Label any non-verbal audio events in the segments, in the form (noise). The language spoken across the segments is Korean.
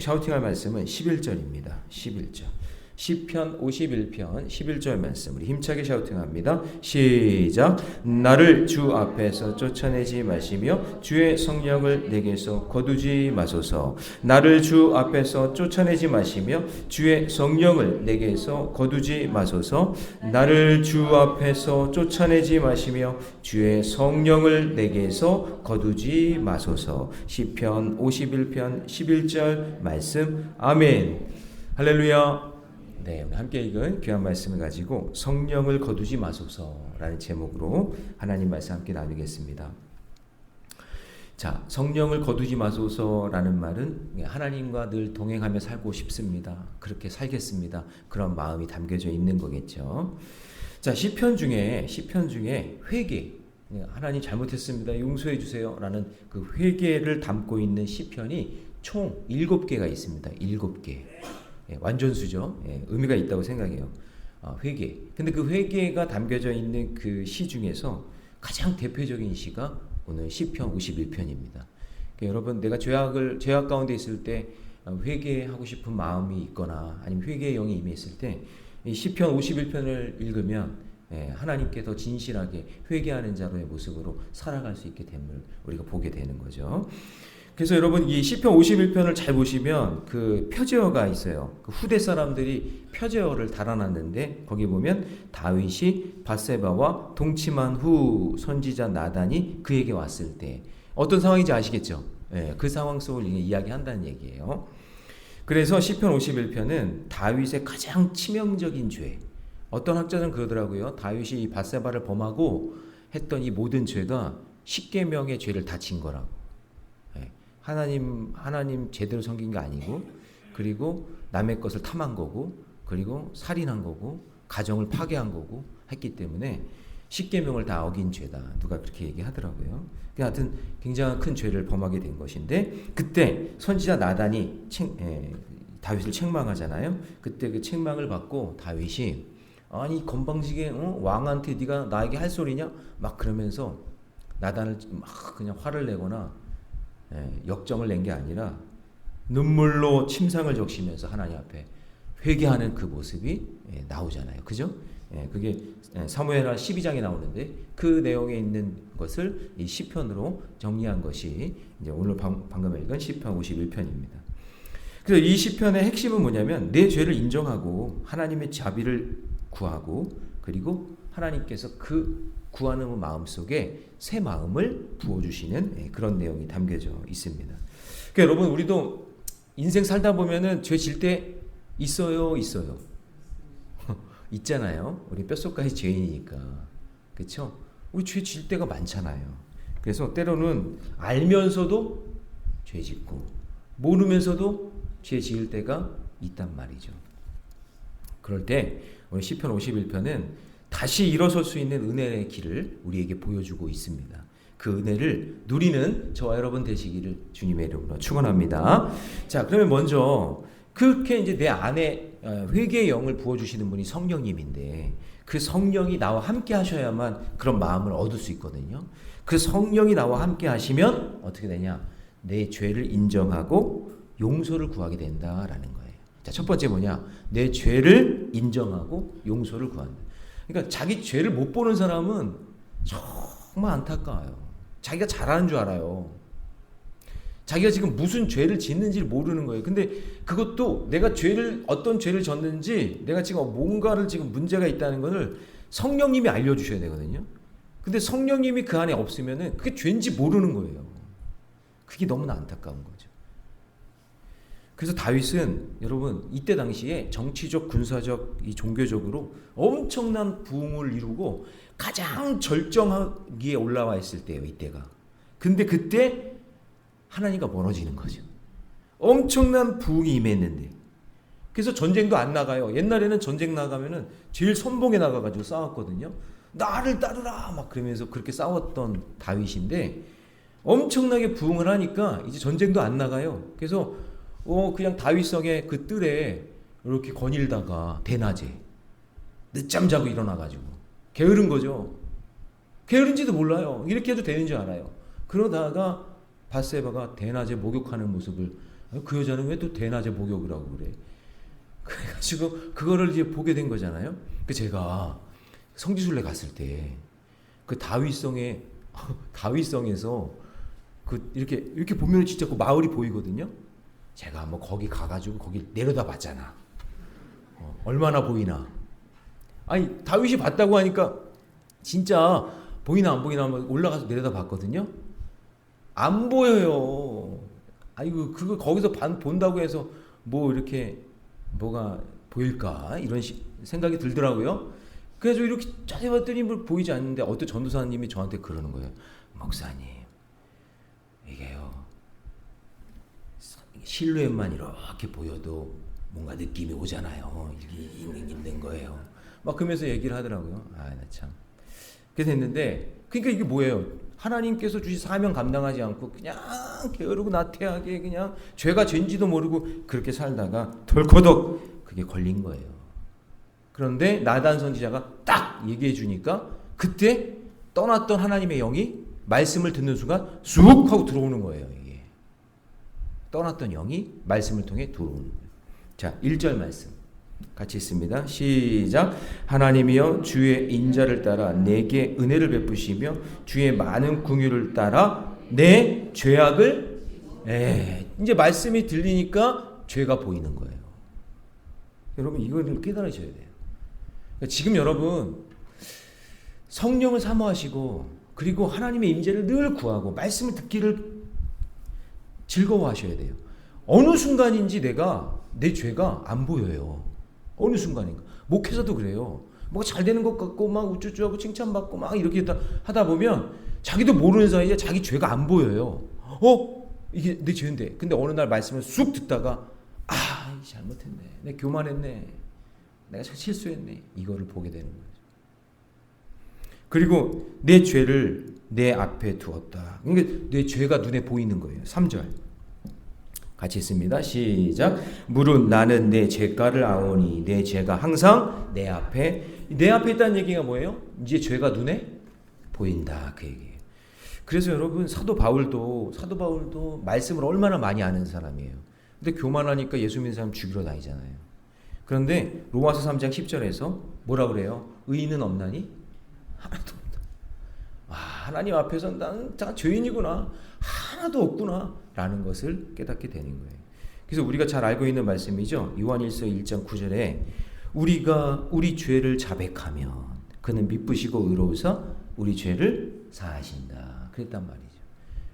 샤우팅할 말씀은 11절입니다. 11절. 시편 51편 11절 말씀 우리 힘차게 샤우팅합니다. 시작. 나를 주 앞에서 쫓아내지 마시며 주의 성령을 내게서 거두지 마소서. 나를 주 앞에서 쫓아내지 마시며 주의 성령을 내게서 거두지 마소서. 나를 주 앞에서 쫓아내지 마시며 주의 성령을 내게서 거두지 마소서. 시편 51편 11절 말씀. 아멘. 할렐루야. 네, 오늘 함께 읽은 귀한 말씀을 가지고 성령을 거두지 마소서라는 제목으로 하나님 말씀 함께 나누겠습니다. 자, 성령을 거두지 마소서라는 말은 하나님과 늘 동행하며 살고 싶습니다. 그렇게 살겠습니다. 그런 마음이 담겨져 있는 거겠죠. 자, 시편 중에 시편 중에 회개 하나님 잘못했습니다. 용서해 주세요라는 그 회개를 담고 있는 시편이 총 7개가 있습니다. 7개. 예, 완전수죠. 예, 의미가 있다고 생각해요. 어, 회개. 근데 그 회개가 담겨져 있는 그 시 중에서 가장 대표적인 시가 오늘 시편 51편입니다. 그러니까 여러분 내가 죄악을 죄악 가운데 있을 때 어, 회개하고 싶은 마음이 있거나 아니면 회개의 영이 임했을 때이 시편 51편을 읽으면 예, 하나님께 더 진실하게 회개하는 자로의 모습으로 살아갈 수 있게 됨을 우리가 보게 되는 거죠. 그래서 여러분 이 시편 51편을 잘 보시면 그 표제어가 있어요. 그 후대 사람들이 표제어를 달아놨는데 거기 보면 다윗이 바세바와 동침한 후 선지자 나단이 그에게 왔을 때 어떤 상황인지 아시겠죠? 예, 그 상황 속을 이야기한다는 얘기예요. 그래서 시편 51편은 다윗의 가장 치명적인 죄. 어떤 학자는 그러더라고요. 다윗이 바세바를 범하고 했던 이 모든 죄가 10계명의 죄를 다진 거라고. 하나님 하나님 제대로 섬긴 게 아니고 그리고 남의 것을 탐한 거고 그리고 살인한 거고 가정을 파괴한 거고 했기 때문에 십계명을 다 어긴 죄다 누가 그렇게 얘기하더라고요. 그 하여튼 굉장한 큰 죄를 범하게 된 것인데 그때 선지자 나단이 책, 에, 다윗을 책망하잖아요. 그때 그 책망을 받고 다윗이 아니 건방지게 어? 왕한테 네가 나에게 할 소리냐 막 그러면서 나단을 막 그냥 화를 내거나 예, 역정을 낸 게 아니라 눈물로 침상을 적시면서 하나님 앞에 회개하는 그 모습이 예, 나오잖아요. 그죠? 예, 그게 사무엘하 12장에 나오는데 그 내용에 있는 것을 이 시편으로 정리한 것이 이제 오늘 방금 읽은 시편 51편입니다. 그래서 이 시편의 핵심은 뭐냐면 내 죄를 인정하고 하나님의 자비를 구하고 그리고 하나님께서 그 구하는 마음 속에 새 마음을 부어주시는 예, 그런 내용이 담겨져 있습니다. 그러니까 여러분 우리도 인생 살다 보면은 죄 질 때 있어요, 있어요. (laughs) 있잖아요. 우리 뼛속까지 죄인이니까. 그렇죠? 우리 죄 질 때가 많잖아요. 그래서 때로는 알면서도 죄 짓고 모르면서도 죄 지을 때가 있단 말이죠. 그럴 때 오늘 시편 51편은 다시 일어설 수 있는 은혜의 길을 우리에게 보여주고 있습니다. 그 은혜를 누리는 저와 여러분 되시기를 주님의 이름으로 축원합니다. 자, 그러면 먼저 그렇게 이제 내 안에 어, 회개의 영을 부어 주시는 분이 성령님인데 그 성령이 나와 함께 하셔야만 그런 마음을 얻을 수 있거든요. 그 성령이 나와 함께 하시면 어떻게 되냐? 내 죄를 인정하고 용서를 구하게 된다라는 거예요. 자, 첫 번째 뭐냐? 내 죄를 인정하고 용서를 구한다. 그러니까 자기 죄를 못 보는 사람은 정말 안타까워요. 자기가 잘하는 줄 알아요. 자기가 지금 무슨 죄를 짓는지를 모르는 거예요. 근데 그것도 내가 죄를 어떤 죄를 졌는지 내가 지금 뭔가를 지금 문제가 있다는 것을 성령님이 알려주셔야 되거든요. 근데 성령님이 그 안에 없으면은 그게 죄인지 모르는 거예요. 그게 너무나 안타까운 거죠. 그래서 다윗은 여러분 이때 당시에 정치적 군사적 이 종교적으로 엄청난 부흥을 이루고 가장 절정하기에 올라와 있을 때예요 이때가. 근데 그때 하나님과 멀어지는 거죠. 엄청난 부흥이 임했는데 그래서 전쟁도 안 나가요. 옛날에는 전쟁 나가면은 제일 선봉에 나가가지고 싸웠거든요. 나를 따르라 막 그러면서 그렇게 싸웠던 다윗인데 엄청나게 부흥을 하니까 이제 전쟁도 안 나가요. 그래서 어 그냥 다윗성의 그 뜰에 이렇게 거닐다가 대낮에 늦잠 자고 일어나가지고 게으른 거죠. 게으른지도 몰라요. 이렇게 해도 되는 줄 알아요. 그러다가 바세바가 대낮에 목욕하는 모습을 그 여자는 왜 또 대낮에 목욕을 하고 그래? 그래가지고 그거를 이제 보게 된 거잖아요. 그 제가 성지순례 갔을 때 그 다윗성에 (laughs) 다윗성에서 그 이렇게 이렇게 보면 진짜 그 마을이 보이거든요. 제가 한번 거기 가가지고 거기 내려다 봤잖아. 어, 얼마나 보이나? 아니 다윗이 봤다고 하니까 진짜 보이나 안 보이나 올라가서 내려다 봤거든요. 안 보여요. 아이고 그거 거기서 반, 본다고 해서 뭐 이렇게 뭐가 보일까 이런 시, 생각이 들더라고요. 그래서 이렇게 찾아봤더니 뭐 보이지 않는데 어떤 전도사님이 저한테 그러는 거예요. 목사님 이게요 실루엣만 이렇게 보여도 뭔가 느낌이 오잖아요. 이게 있는 있는 거예요. 막 그러면서 얘기를 하더라고요. 아, 나 참. 그래서 했는데 그러니까 이게 뭐예요? 하나님께서 주신 사명 감당하지 않고 그냥 게으르고 나태하게 그냥 죄가 죄인지도 모르고 그렇게 살다가 덜커덕 그게 걸린 거예요. 그런데 나단 선지자가 딱 얘기해 주니까 그때 떠났던 하나님의 영이 말씀을 듣는 순간 쑥 하고 들어오는 거예요. 떠났던 영이 말씀을 통해 들어오는 거예요. 자, 1절 말씀. 같이 있습니다. 시작. 하나님이여 주의 인자를 따라 내게 은혜를 베푸시며 주의 많은 궁유를 따라 내 죄악을 에 이제 말씀이 들리니까 죄가 보이는 거예요. 여러분 이거를 깨달으셔야 돼요. 그러니까 지금 여러분 성령을 사모하시고 그리고 하나님의 임재를 늘 구하고 말씀을 듣기를 즐거워하셔야 돼요. 어느 순간인지 내가 내 죄가 안 보여요. 어느 순간인가. 목회자도 그래요. 뭐가 잘 되는 것 같고 막 우쭈쭈하고 칭찬받고 막 이렇게 하다 보면 자기도 모르는 사이에 자기 죄가 안 보여요. 어? 이게 내 죄인데. 근데 어느 날 말씀을 쑥 듣다가 아, 잘못했네. 내 교만했네. 내가 실수했네. 이거를 보게 되는 거예요. 그리고 내 죄를 내 앞에 두었다. 그러니까 내 죄가 눈에 보이는 거예요. 3절. 같이 있습니다. 시작. 무릇 나는 내 죄가를 아오니 내 죄가 항상 내 앞에 내 앞에 있다는 얘기가 뭐예요? 이제 죄가 눈에 보인다 그 얘기예요. 그래서 여러분 사도 바울도 사도 바울도 말씀을 얼마나 많이 아는 사람이에요. 근데 교만하니까 예수 믿는 사람 죽이러 다니잖아요. 그런데 로마서 3장 10절에서 뭐라 그래요? 의인은 없나니 하나도 하나님 앞에서 나는 다 죄인이구나. 하나도 없구나 라는 것을 깨닫게 되는 거예요. 그래서 우리가 잘 알고 있는 말씀이죠. 요한일서 1장 9절에 우리가 우리 죄를 자백하면 그는 미쁘시고 의로우사 우리 죄를 사하신다. 그랬단 말이죠.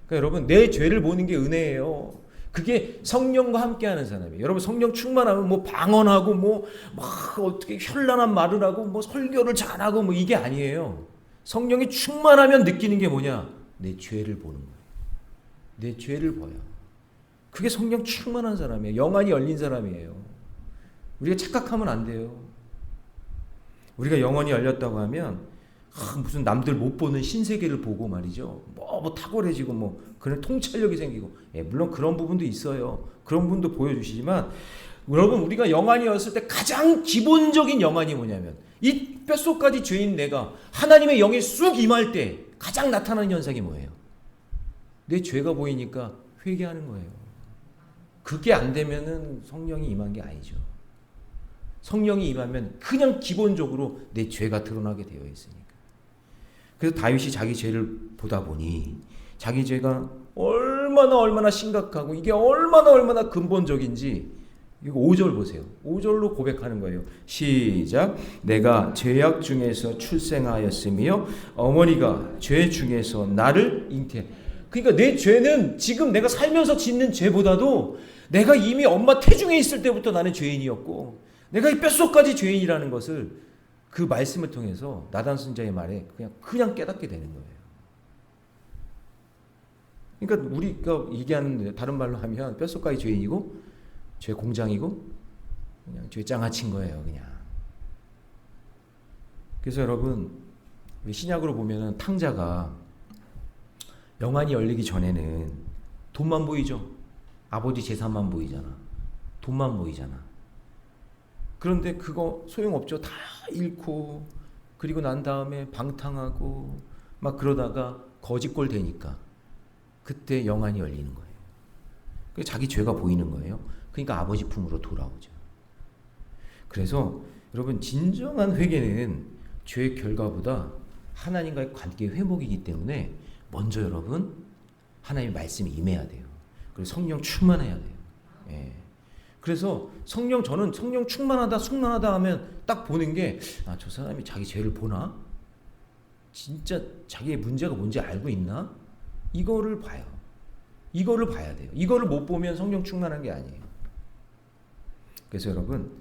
그러니까 여러분 내 죄를 보는 게 은혜예요. 그게 성령과 함께하는 사람이에요. 여러분 성령 충만하면 뭐 방언하고 뭐 막 어떻게 현란한 말을 하고 뭐 설교를 잘하고 뭐 이게 아니에요. 성령이 충만하면 느끼는 게 뭐냐? 내 죄를 보는 거예요. 내 죄를 보여. 그게 성령 충만한 사람이에요. 영안이 열린 사람이에요. 우리가 착각하면 안 돼요. 우리가 영원히 열렸다고 하면 아, 무슨 남들 못 보는 신세계를 보고 말이죠. 뭐, 뭐 탁월해지고 뭐 그런 통찰력이 생기고 예, 물론 그런 부분도 있어요. 그런 부분도 보여주시지만 여러분 우리가 영안이었을 때 가장 기본적인 영안이 뭐냐면 이 뼛속까지 죄인 내가 하나님의 영이 쑥 임할 때 가장 나타나는 현상이 뭐예요? 내 죄가 보이니까 회개하는 거예요. 그게 안 되면은 성령이 임한 게 아니죠. 성령이 임하면 그냥 기본적으로 내 죄가 드러나게 되어 있으니까. 그래서 다윗이 자기 죄를 보다 보니 자기 죄가 얼마나 얼마나 심각하고 이게 얼마나 얼마나 근본적인지 이거 5절 보세요. 5절로 고백하는 거예요. 시작. 내가 죄악 중에서 출생하였으며 어머니가 죄 중에서 나를 잉태. 그러니까 내 죄는 지금 내가 살면서 짓는 죄보다도 내가 이미 엄마 태중에 있을 때부터 나는 죄인이었고 내가 이 뼛속까지 죄인이라는 것을 그 말씀을 통해서 나단 선자의 말에 그냥 그냥 깨닫게 되는 거예요. 그러니까 우리가 얘기하는 다른 말로 하면 뼛속까지 죄인이고 죄 공장이고 그냥 죄 장아친 거예요, 그냥. 그래서 여러분 신약으로 보면은 탕자가 영안이 열리기 전에는 돈만 보이죠. 아버지 재산만 보이잖아. 돈만 보이잖아. 그런데 그거 소용없죠. 다 잃고 그리고 난 다음에 방탕하고 막 그러다가 거짓골 되니까 그때 영안이 열리는 거예요. 그 자기 죄가 보이는 거예요. 그러니까 아버지 품으로 돌아오죠. 그래서 여러분 진정한 회개는 죄의 결과보다 하나님과의 관계 회복이기 때문에 먼저 여러분 하나님의 말씀이 임해야 돼요. 그리고 성령 충만해야 돼요. 예. 그래서 성령 저는 성령 충만하다 충만하다 하면 딱 보는 게아저 사람이 자기 죄를 보나? 진짜 자기의 문제가 뭔지 알고 있나? 이거를 봐요. 이거를 봐야 돼요. 이거를 못 보면 성령 충만한 게 아니에요. 그래서 여러분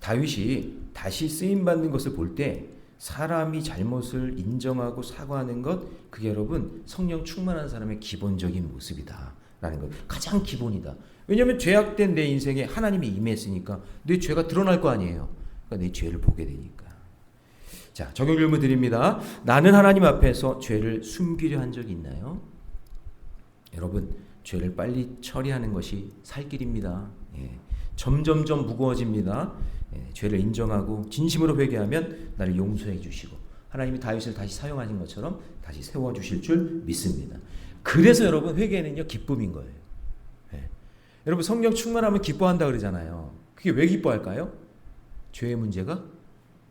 다윗이 다시 쓰임 받는 것을 볼 때 사람이 잘못을 인정하고 사과하는 것 그게 여러분 성령 충만한 사람의 기본적인 모습이다라는 것 가장 기본이다. 왜냐하면 죄악된 내 인생에 하나님이 임했으니까 내 죄가 드러날 거 아니에요. 그러니까 내 죄를 보게 되니까. 자 적용 질문 드립니다. 나는 하나님 앞에서 죄를 숨기려 한 적이 있나요? 여러분 죄를 빨리 처리하는 것이 살 길입니다. 예. 점점점 무거워집니다. 예, 죄를 인정하고 진심으로 회개하면 나를 용서해 주시고 하나님이 다윗을 다시 사용하신 것처럼 다시 세워 주실 줄 믿습니다. 그래서 여러분 회개는요 기쁨인 거예요. 예. 여러분 성령 충만하면 기뻐한다 그러잖아요. 그게 왜 기뻐할까요? 죄의 문제가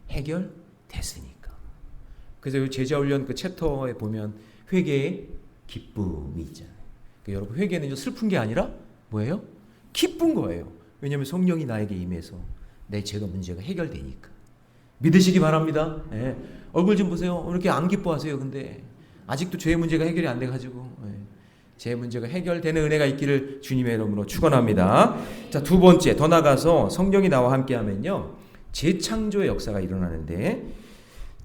해결됐으니까. 그래서 제자 훈련 그 챕터에 보면 회개의 기쁨이 있잖아요. 그러니까 여러분 회개는 슬픈 게 아니라 뭐예요? 기쁜 거예요. 왜냐하면 성령이 나에게 임해서 내 죄가 문제가 해결되니까 믿으시기 바랍니다. 예. 얼굴 좀 보세요. 왜 이렇게 안 기뻐하세요? 근데 아직도 죄의 문제가 해결이 안 돼가지고 예. 제 문제가 해결되는 은혜가 있기를 주님의 이름으로 축원합니다. 자 두 번째 더 나가서 성령이 나와 함께하면요 재창조의 역사가 일어나는데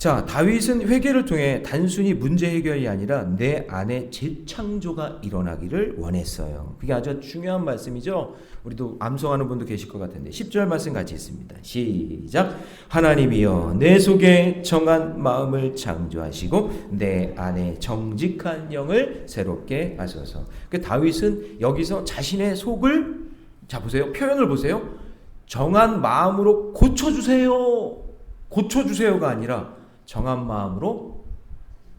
자, 다윗은 회개를 통해 단순히 문제 해결이 아니라 내 안에 재창조가 일어나기를 원했어요. 그게 아주 중요한 말씀이죠. 우리도 암송하는 분도 계실 것 같은데 10절 말씀 같이 있습니다. 시작. 하나님이여 내 속에 정한 마음을 창조하시고 내 안에 정직한 영을 새롭게 하소서. 그 다윗은 여기서 자신의 속을 자 보세요. 표현을 보세요. 정한 마음으로 고쳐 주세요. 고쳐 주세요가 아니라 정한 마음으로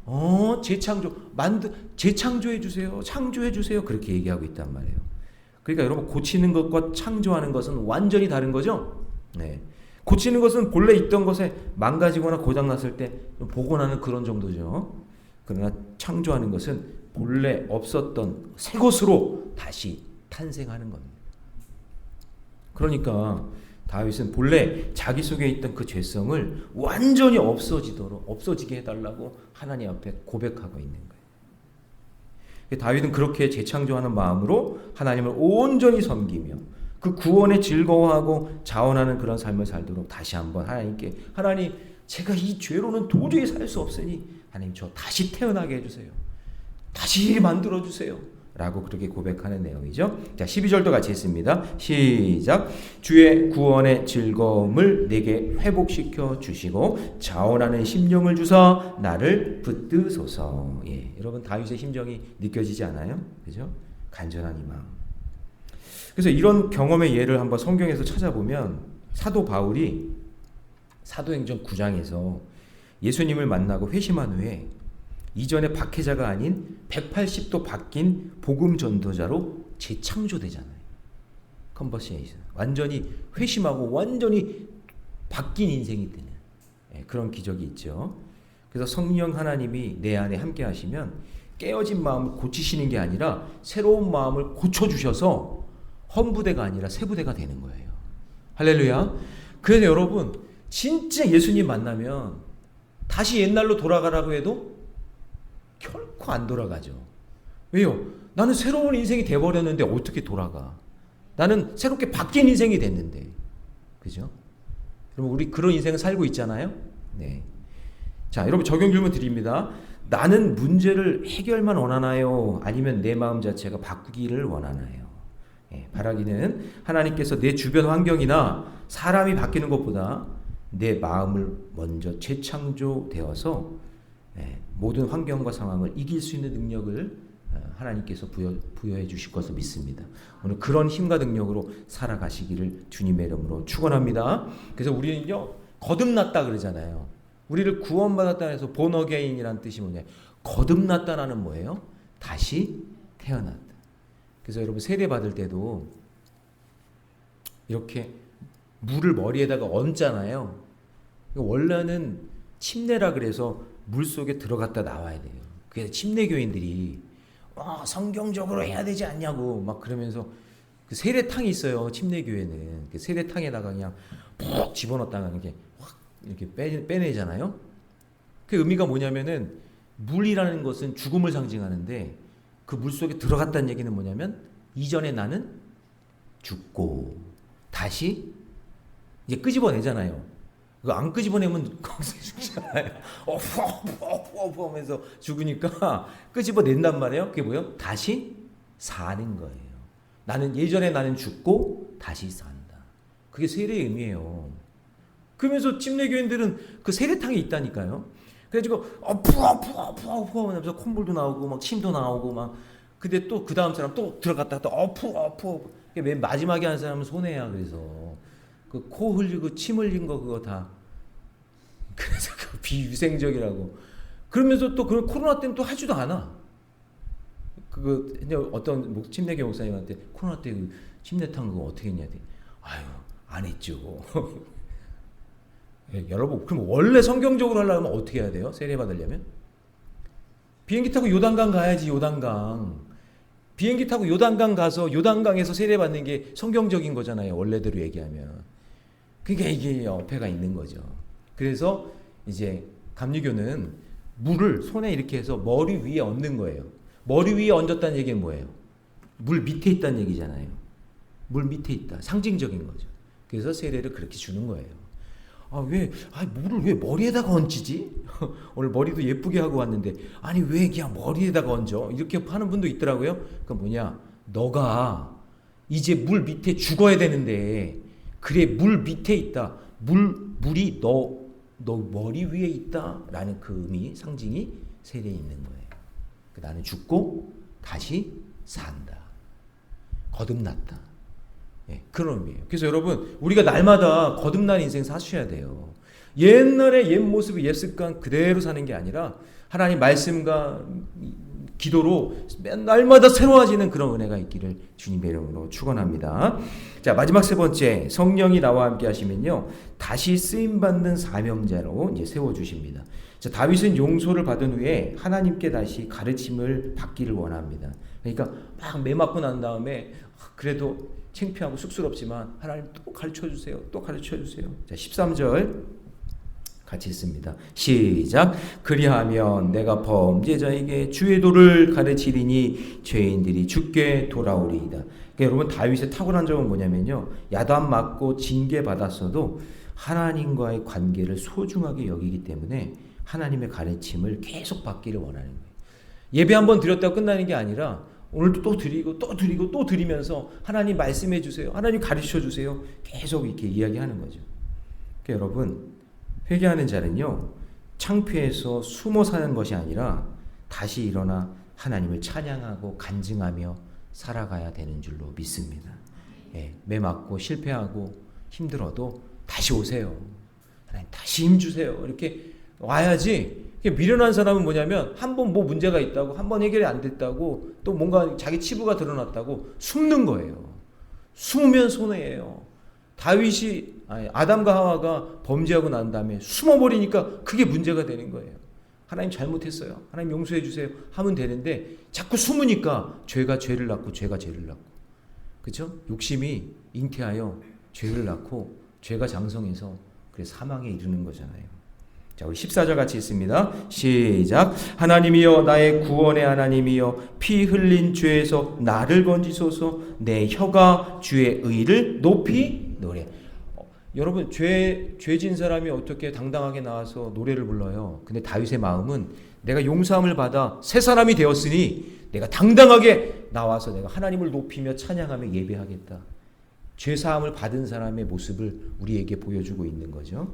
어 재창조 만드 재창조해 주세요 창조해 주세요 그렇게 얘기하고 있단 말이에요. 그러니까 여러분 고치는 것과 창조하는 것은 완전히 다른 거죠. 네. 고치는 것은 본래 있던 것에 망가지거나 고장 났을 때 복원하는 그런 정도죠. 그러나 창조하는 것은 본래 없었던 새 것으로 다시 탄생하는 겁니다. 그러니까 다윗은 본래 자기 속에 있던 그 죄성을 완전히 없어지도록 없어지게 해달라고 하나님 앞에 고백하고 있는 거예요. 다윗은 그렇게 재창조하는 마음으로 하나님을 온전히 섬기며 그 구원에 즐거워하고 자원하는 그런 삶을 살도록 다시 한번 하나님께 하나님 제가 이 죄로는 도저히 살 수 없으니 하나님 저 다시 태어나게 해주세요. 다시 만들어 주세요. 라고 그렇게 고백하는 내용이죠. 자, 12절도 같이 있습니다. 시작. 주의 구원의 즐거움을 내게 회복시켜 주시고 자원하는 심령을 주사 나를 붙드소서. 예. 여러분 다윗의 심정이 느껴지지 않아요? 그죠? 간절한 이 마음. 그래서 이런 경험의 예를 한번 성경에서 찾아보면 사도 바울이 사도행전 9장에서 예수님을 만나고 회심한 후에 이전의 박해자가 아닌 180도 바뀐 복음 전도자로 재창조되잖아요. 컨버세이션. 완전히 회심하고 완전히 바뀐 인생이 되는 예, 그런 기적이 있죠. 그래서 성령 하나님이 내 안에 함께 하시면 깨어진 마음을 고치시는 게 아니라 새로운 마음을 고쳐 주셔서 헌부대가 아니라 세부대가 되는 거예요. 할렐루야. 그래서 여러분 진짜 예수님 만나면 다시 옛날로 돌아가라고 해도 결코 안 돌아가죠. 왜요? 나는 새로운 인생이 돼버렸는데 어떻게 돌아가? 나는 새롭게 바뀐 인생이 됐는데. 그죠? 여러분, 우리 그런 인생을 살고 있잖아요? 네. 자, 여러분 적용 질문 드립니다. 나는 문제를 해결만 원하나요? 아니면 내 마음 자체가 바꾸기를 원하나요? 예, 바라기는 하나님께서 내 주변 환경이나 사람이 바뀌는 것보다 내 마음을 먼저 재창조되어서 예, 모든 환경과 상황을 이길 수 있는 능력을 어, 하나님께서 부여, 부여해 주실 것을 믿습니다. 오늘 그런 힘과 능력으로 살아가시기를 주님의 이름으로 축원합니다. 그래서 우리는요 거듭났다 그러잖아요. 우리를 구원받았다 해서 본어게인이란 뜻이 뭐냐? 거듭났다라는 뭐예요? 다시 태어났다. 그래서 여러분 세례 받을 때도 이렇게 물을 머리에다가 얹잖아요. 원래는 침례라 그래서 물 속에 들어갔다 나와야 돼요. 그래서 침례 교인들이 와 성경적으로 해야 되지 않냐고 막 그러면서 그 세례탕이 있어요. 침례 교회는 그 세례탕에다가 그냥 푹 집어넣다가 이렇게 확 이렇게 빼, 빼내잖아요. 그 의미가 뭐냐면은 물이라는 것은 죽음을 상징하는데 그 물 속에 들어갔다는 얘기는 뭐냐면 이전에 나는 죽고 다시 이제 끄집어내잖아요. 그거 안 끄집어내면 (laughs) 거기서 죽잖아요. 어푸어푸어푸 하면서 죽으니까 (laughs) 끄집어낸단 말이에요. 그게 뭐예요? 다시 사는 거예요. 나는 예전에 나는 죽고 다시 산다. 그게 세례의 의미예요. 그러면서 침례교인들은 그 세례탕이 있다니까요. 그래가지고 어푸어푸어푸어푸 하면서 콧물도 나오고 막 침도 나오고 막 근데 또 그 다음 사람 또 들어갔다가 또 어푸 어푸 맨 마지막에 한 사람은 손해야 그래서 그 코 흘리고 침 흘린 거 그거 다. (laughs) 그래서 그 비위생적이라고. 그러면서 또 그런 코로나 때는 또 하지도 않아. 그거 어떤 목- 침례교 목사님한테 코로나 때 그 침례탕 그거 어떻게 했냐 했더니 아유 안 했죠. (laughs) 예, 여러분 그럼 원래 성경적으로 하려면 어떻게 해야 돼요? 세례 받으려면? 비행기 타고 요단강 가야지 요단강. 비행기 타고 요단강 가서 요단강에서 세례 받는 게 성경적인 거잖아요 원래대로 얘기하면 그러니까 이게 어폐가 있는 거죠. 그래서 이제 감리교는 물을 손에 이렇게 해서 머리 위에 얹는 거예요. 머리 위에 얹었다는 얘기는 뭐예요? 물 밑에 있다는 얘기잖아요. 물 밑에 있다. 상징적인 거죠. 그래서 세례를 그렇게 주는 거예요. 아, 왜, 아, 물을 왜 머리에다가 얹히지? (laughs) 오늘 머리도 예쁘게 하고 왔는데, 아니, 왜 그냥 머리에다가 얹어? 이렇게 하는 분도 있더라고요. 그 뭐냐, 너가 이제 물 밑에 죽어야 되는데, 그래, 물 밑에 있다. 물, 물이 너, 너 머리 위에 있다. 라는 그 의미, 상징이 세례에 있는 거예요. 그 나는 죽고 다시 산다. 거듭났다. 예, 그런 의미예요. 그래서 여러분 우리가 날마다 거듭난 인생 사셔야 돼요. 옛날의 옛 모습, 옛 습관 그대로 사는 게 아니라 하나님 말씀과 기도로 맨 날마다 새로워지는 그런 은혜가 있기를 주님의 이름으로 축원합니다. 자 마지막 세 번째 성령이 나와 함께 하시면요 다시 쓰임 받는 사명자로 이제 세워 주십니다. 자 다윗은 용서를 받은 후에 하나님께 다시 가르침을 받기를 원합니다. 그러니까 막 매 맞고 난 다음에 그래도 창피하고 쑥스럽지만 하나님 또 가르쳐 주세요. 또 가르쳐 주세요. 자, 13절 같이 읽습니다. 시작. 그리하면 내가 범죄자에게 주의 도를 가르치리니 죄인들이 죽게 돌아오리이다. 그러니까 여러분 다윗의 탁월한 점은 뭐냐면요. 야단 맞고 징계 받았어도 하나님과의 관계를 소중하게 여기기 때문에 하나님의 가르침을 계속 받기를 원하는 거예요. 예배 한 번 드렸다고 끝나는 게 아니라 오늘도 또 드리고 또 드리고 또 드리면서 하나님 말씀해 주세요. 하나님 가르쳐 주세요. 계속 이렇게 이야기하는 거죠. 그러니까 여러분 회개하는 자는요 창피해서 숨어 사는 것이 아니라 다시 일어나 하나님을 찬양하고 간증하며 살아가야 되는 줄로 믿습니다. 예, 매 맞고 실패하고 힘들어도 다시 오세요. 하나님 다시 힘 주세요. 이렇게 와야지 미련한 사람은 뭐냐면 한 번 뭐 문제가 있다고 한 번 해결이 안 됐다고 또 뭔가 자기 치부가 드러났다고 숨는 거예요. 숨으면 손해예요. 다윗이 아담과 하와가 범죄하고 난 다음에 숨어버리니까 그게 문제가 되는 거예요. 하나님 잘못했어요. 하나님 용서해 주세요. 하면 되는데 자꾸 숨으니까 죄가 죄를 낳고 죄가 죄를 낳고 그렇죠? 욕심이 잉태하여 죄를 낳고 죄가 장성해서 그래 사망에 이르는 거잖아요. 자, 우리 14절 같이 있습니다. 시작. 하나님이여 나의 구원의 하나님이여 피 흘린 죄에서 나를 건지소서 내 혀가 주의 의를 높이 노래. 어, 여러분 죄 죄진 사람이 어떻게 당당하게 나와서 노래를 불러요? 근데 다윗의 마음은 내가 용서함을 받아 새 사람이 되었으니 내가 당당하게 나와서 내가 하나님을 높이며 찬양하며 예배하겠다. 죄 사함을 받은 사람의 모습을 우리에게 보여주고 있는 거죠.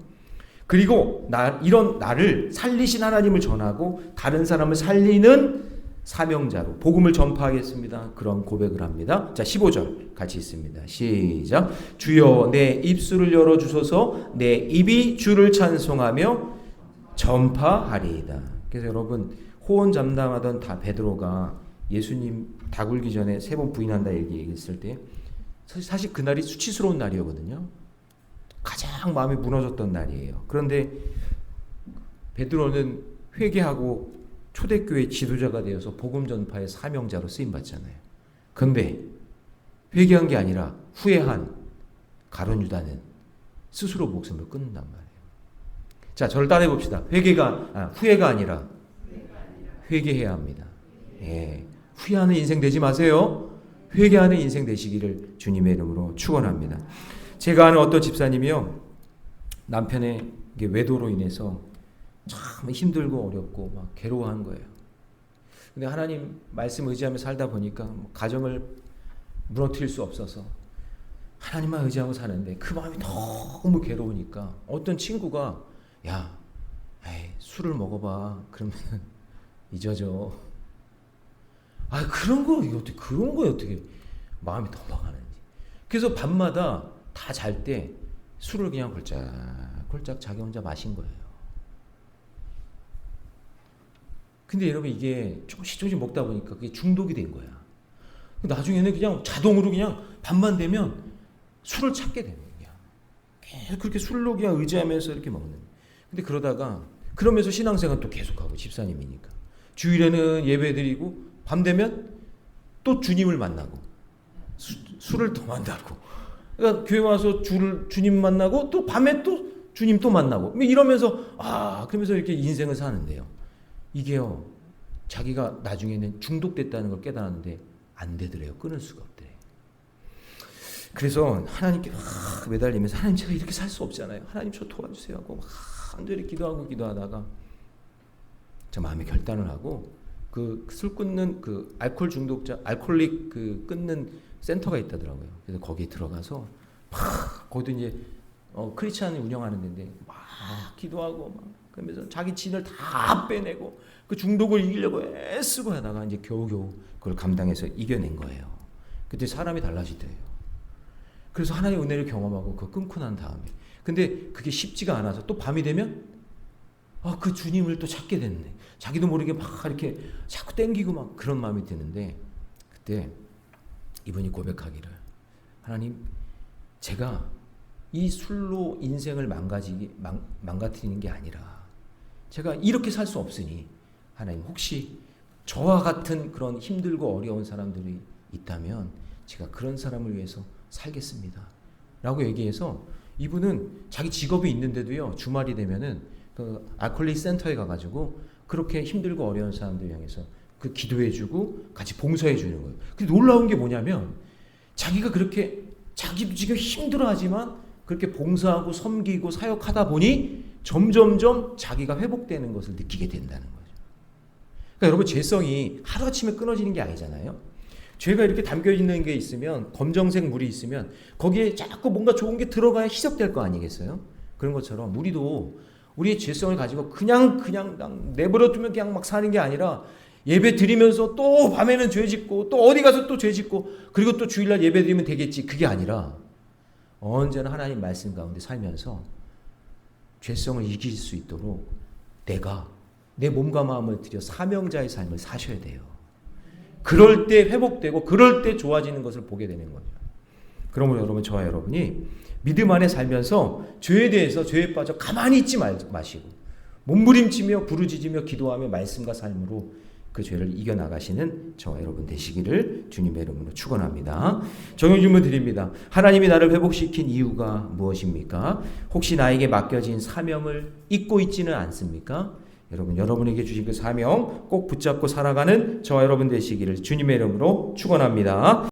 그리고 나 이런 나를 살리신 하나님을 전하고 다른 사람을 살리는 사명자로 복음을 전파하겠습니다. 그런 고백을 합니다. 자, 15절 같이 있습니다. 시작. 주여 내 입술을 열어 주소서 내 입이 주를 찬송하며 전파하리이다. 그래서 여러분 호언 잠담하던 다 베드로가 예수님 다 굴기 전에 세 번 부인한다 얘기 얘기했을 때 사실 그날이 수치스러운 날이었거든요. 가장 마음이 무너졌던 날이에요. 그런데 베드로는 회개하고 초대교회 지도자가 되어서 복음 전파의 사명자로 쓰임 받잖아요. 그런데 회개한 게 아니라 후회한 가론 유다는 스스로 목숨을 끊는단 말이에요. 자, 저를 따라해 봅시다. 회개가 아, 후회가 아니라 회개해야 합니다. 예. 후회하는 인생 되지 마세요. 회개하는 인생 되시기를 주님의 이름으로 축원합니다. 제가 아는 어떤 집사님이요. 남편의 외도로 인해서 참 힘들고 어렵고 막 괴로워하는 거예요. 근데 하나님 말씀 의지하며 살다 보니까 뭐 가정을 무너뜨릴 수 없어서 하나님만 의지하고 사는데 그 마음이 너무 괴로우니까 어떤 친구가 야, 에이, 술을 먹어봐. 그러면 (laughs) 잊어져. 아 그런 거 어떻게 그런 거에 어떻게 마음이 넘어가는지. 그래서 밤마다 다 잘 때 술을 그냥 걸짝걸짝 자기 혼자 마신 거예요. 근데 여러분 이게 조금씩 조금씩 먹다 보니까 그게 중독이 된 거야. 나중에는 그냥 자동으로 그냥 밤만 되면 술을 찾게 되는 거야. 계속 그렇게 술로 그냥 의지하면서 이렇게 먹는. 근데 그러다가 그러면서 신앙생활 또 계속하고 집사님이니까 주일에는 예배드리고 밤 되면 또 주님을 만나고 수, 술을 더 만나고 그러니까 교회 와서 주를 주님 만나고 또 밤에 또 주님 또 만나고 뭐 이러면서 아 그러면서 이렇게 인생을 사는데요. 이게요 자기가 나중에는 중독됐다는 걸 깨달았는데 안 되더래요. 끊을 수가 없대. 그래서 하나님께 막 매달리면서 하나님 제가 이렇게 살 수 없잖아요. 하나님 저 도와주세요 하고 막 간절히 기도하고 기도하다가 저 마음에 결단을 하고 그 술 끊는 그 알코올 중독자 알코올릭 그 끊는 센터가 있다더라고요. 그래서 거기에 들어가서 막 거기도 이제 어 크리스찬이 운영하는 데인데 막 기도하고 막 그러면서 자기 진을 다 빼내고 그 중독을 이기려고 애쓰고 하다가 이제 겨우겨우 그걸 감당해서 이겨낸 거예요. 그때 사람이 달라지대요. 그래서 하나님의 은혜를 경험하고 그 끊고 난 다음에 근데 그게 쉽지가 않아서 또 밤이 되면 아 그 주님을 또 찾게 됐네. 자기도 모르게 막 이렇게 자꾸 땡기고 막 그런 마음이 드는데 그때 이분이 고백하기를 하나님 제가 이 술로 인생을 망가지기 망, 망가뜨리는 게 아니라 제가 이렇게 살 수 없으니 하나님 혹시 저와 같은 그런 힘들고 어려운 사람들이 있다면 제가 그런 사람을 위해서 살겠습니다. 라고 얘기해서 이분은 자기 직업이 있는데도요 주말이 되면은 그 알콜릭 센터에 가가지고 그렇게 힘들고 어려운 사람들 향해서 그 기도해주고 같이 봉사해주는 거예요. 근데 놀라운 게 뭐냐면 자기가 그렇게 자기도 지금 힘들어하지만 그렇게 봉사하고 섬기고 사역하다 보니 점점점 자기가 회복되는 것을 느끼게 된다는 거죠. 그러니까 여러분 죄성이 하루아침에 끊어지는 게 아니잖아요. 죄가 이렇게 담겨 있는 게 있으면 검정색 물이 있으면 거기에 자꾸 뭔가 좋은 게 들어가야 희석될 거 아니겠어요? 그런 것처럼 우리도 우리의 죄성을 가지고 그냥 그냥 내버려 두면 그냥 막 사는 게 아니라 예배 드리면서 또 밤에는 죄 짓고 또 어디 가서 또 죄 짓고 그리고 또 주일날 예배 드리면 되겠지 그게 아니라 언제나 하나님 말씀 가운데 살면서 죄성을 이길 수 있도록 내가 내 몸과 마음을 들여 사명자의 삶을 사셔야 돼요. 그럴 때 회복되고 그럴 때 좋아지는 것을 보게 되는 거죠. 그러므로 여러분 저와 여러분이 믿음 안에 살면서 죄에 대해서 죄에 빠져 가만히 있지 마시고 몸부림치며 부르짖으며 기도하며 말씀과 삶으로 그 죄를 이겨 나가시는 저와 여러분 되시기를 주님의 이름으로 축원합니다. 정용 질문 드립니다. 하나님이 나를 회복시킨 이유가 무엇입니까? 혹시 나에게 맡겨진 사명을 잊고 있지는 않습니까? 여러분 여러분에게 주신 그 사명 꼭 붙잡고 살아가는 저와 여러분 되시기를 주님의 이름으로 축원합니다.